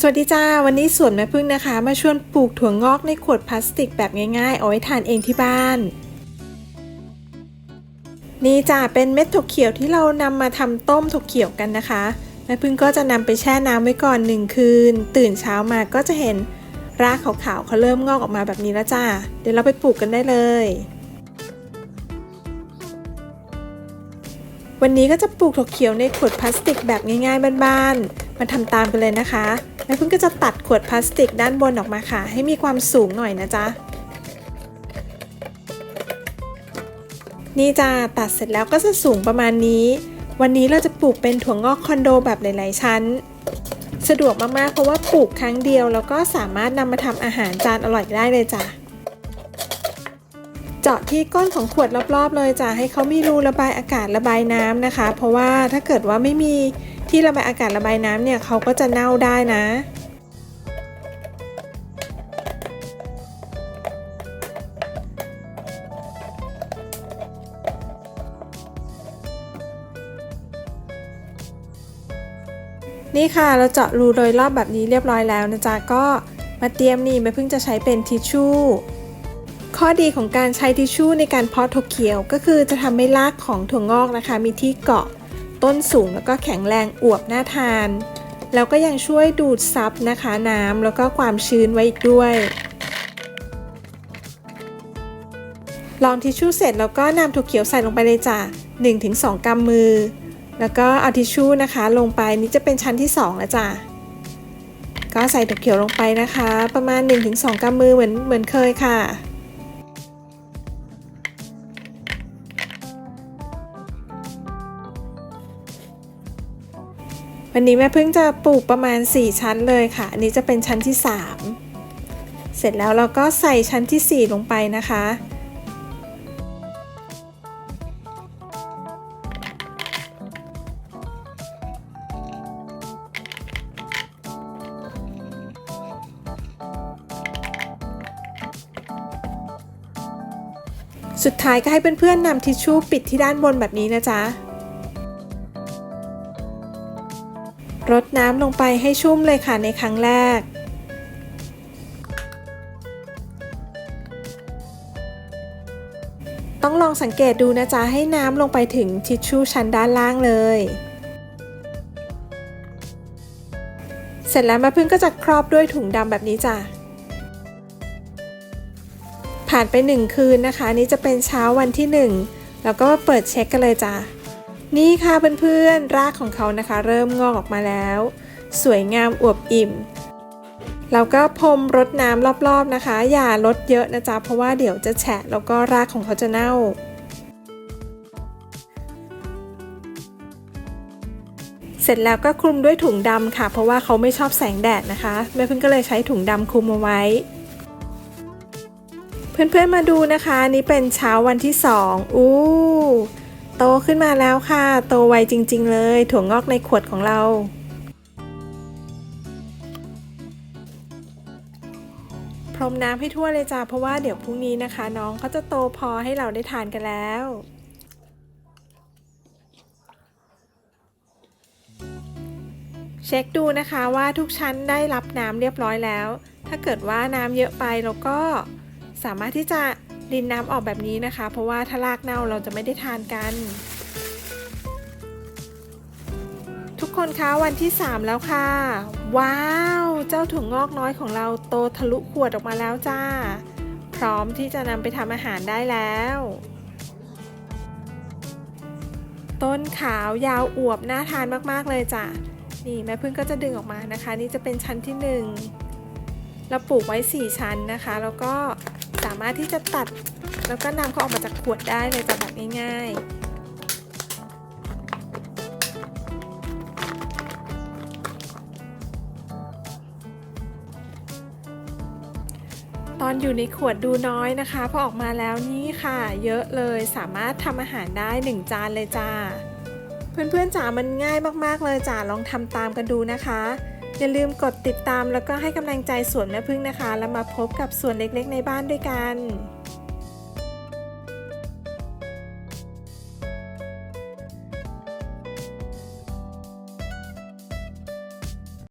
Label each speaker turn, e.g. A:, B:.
A: สวัสดีจ้า วันนี้สวนแม่พึ่งนะคะ มาชวนปลูกถั่วงอกในขวดพลาสติกแบบง่ายๆ เอาไว้ทานเองที่บ้าน นี่จ้าเป็นเม็ดถั่วเขียวที่เรานำมาทำต้มถั่วเขียวกันนะคะแม่พึ่งก็จะนำไปแช่น้ำไว้ก่อนหนึ่งคืน ตื่นเช้ามาก็จะเห็นรากขาวๆเขาเริ่มงอกออกมาแบบนี้แล้วจ้าเดี๋ยวเราไปปลูกกันได้เลย วันนี้ก็จะปลูกถั่วเขียวในขวดพลาสติกแบบง่ายๆบ้านๆ มาทำตามกันเลยนะคะแม่พึ่งก็จะตัดขวดพลาสติกด้านบนออกมาค่ะ ให้มีความสูงหน่อยนะจ๊ะนี่จ้าตัดเสร็จแล้วก็จะสูงประมาณนี้ วันนี้เราจะปลูกเป็นถั่วงอกคอนโดแบบหลาย ๆ ชั้น สะดวกมาก ๆ เพราะว่าปลูกครั้งเดียว แล้วก็สามารถนำมาทำอาหารจานอร่อยได้เลยจ้ะเจาะที่ก้นของขวดรอบ ๆ เลยจ้ะให้เขามีรูระบายอากาศระบายน้ำนะคะ เพราะว่าถ้าเกิดว่าไม่มี ที่ระบายอากาศระบายน้ำเนี่ยเขาก็จะเน่าได้นะ นี่ค่ะเราเจาะรูโดยรอบแบบนี้เรียบร้อยแล้วนะจ๊ะก็มาเตรียมนี่แม่เพิ่งจะใช้เป็นทิชชู่ข้อดีของการใช้ทิชชู่ในการเพาะถั่วเขียวก็คือจะทำให้รากของถั่วงอกนะคะ มีที่เกาะ ต้นสูงแล้วก็แข็งแรงอวบน่าทาน แล้วก็ยังช่วยดูดซับนะคะน้ำแล้วก็ความชื้นไว้อีกด้วยลองทิชชู่เสร็จแล้วก็นำถั่วเขียวใส่ลงไปเลยจ้ะ1-2กำมือ แล้วก็เอาทิชชู่นะคะ ลงไปนี่จะเป็นชั้นที่2แล้วจ้ะก็ใส่ถั่วเขียวลงไปนะคะ ประมาณ 1-2กำมือเหมือนเหมือนเคยค่ะ วันนี้แม่เพิ่งจะปลูกประมาณ 4 ชั้นเลยค่ะ อันนี้จะเป็นชั้นที่ 3 เสร็จแล้วเราก็ใส่ชั้นที่ 4 ลงไปนะคะสุดท้ายก็ให้เพื่อนๆนำทิชชู่ปิดที่ด้านบนแบบนี้นะจ๊ะ รดน้ำลงไปให้ชุ่มเลยค่ะในครั้งแรก ต้องลองสังเกตดูนะจ๊ะให้น้ำลงไปถึงทิชชู่ชั้นด้านล่างเลย เสร็จแล้วม่พึ่งก็จะครอบด้วยถุงดำแบบนี้จ้ะผ่านไปหนึ่งคืนนะคะ นี่จะเป็นเช้าวันที่หนึ่งแล้วก็เปิดเช็คกันเลยจ้ะ นี่ค่ะเพื่อนๆ รากของเขานะคะ เริ่มงอกออกมาแล้ว สวยงามอวบอิ่ม เราก็พรมรดน้ำรอบๆนะคะ อย่าลดเยอะนะจ๊ะ เพราะว่าเดี๋ยวจะแฉะแล้วก็รากของเขาจะเน่าเสร็จแล้วก็คลุมด้วยถุงดำค่ะ เพราะว่าเขาไม่ชอบแสงแดดนะคะแม่เพิ่งก็เลยใช้ถุงดำคลุมเอาไว้ เพื่อนๆมาดูนะคะ นี่เป็นเช้าวันที่สองอู้ โตขึ้นมาแล้วค่ะ โตไวจริง ๆ เลย ถั่วงอกในขวดของเรา พรมน้ำให้ทั่วเลยจ้าเพราะว่าเดี๋ยวพรุ่งนี้นะคะ น้องเขาจะโตพอให้เราได้ทานกันแล้วเช็คดูนะคะว่าทุกชั้นได้รับน้ำเรียบร้อยแล้ว ถ้าเกิดว่าน้ำเยอะไปเราก็สามารถที่จะ รินน้ำออกแบบนี้นะคะ เพราะว่าถ้ารากเน่าเราจะไม่ได้ทานกัน ทุกคนคะวันที่ 3 แล้วค่ะ ว้าว เจ้าถั่วงอกน้อยของเราโตทะลุขวดออกมาแล้วจ้า พร้อมที่จะนำไปทำอาหารได้แล้ว ต้นขาวยาวอวบน่าทานมากๆเลยจ้ะนี่แม่พึ่งก็จะดึงออกมานะคะ นี่จะเป็นชั้นที่ 1 เราปลูกไว้ 4 ชั้นนะคะ แล้วก็ สามารถที่จะตัด แล้วก็นำเขาออกมาจากขวดได้เลยจะแบบง่ายๆตอนอยู่ในขวดดูน้อยนะคะ พอออกมาแล้วนี่ค่ะ เยอะเลยสามารถทำอาหารได้ 1 จานเลยจ้า เพื่อนๆจ๋ามันง่ายมากๆเลยจ้าลองทำตามกันดูนะคะ อย่าลืมกดติดตามแล้วก็ให้กำลังใจสวนแม่พึ่งนะคะ แล้วมาพบกับสวนเล็กๆในบ้านด้วยกัน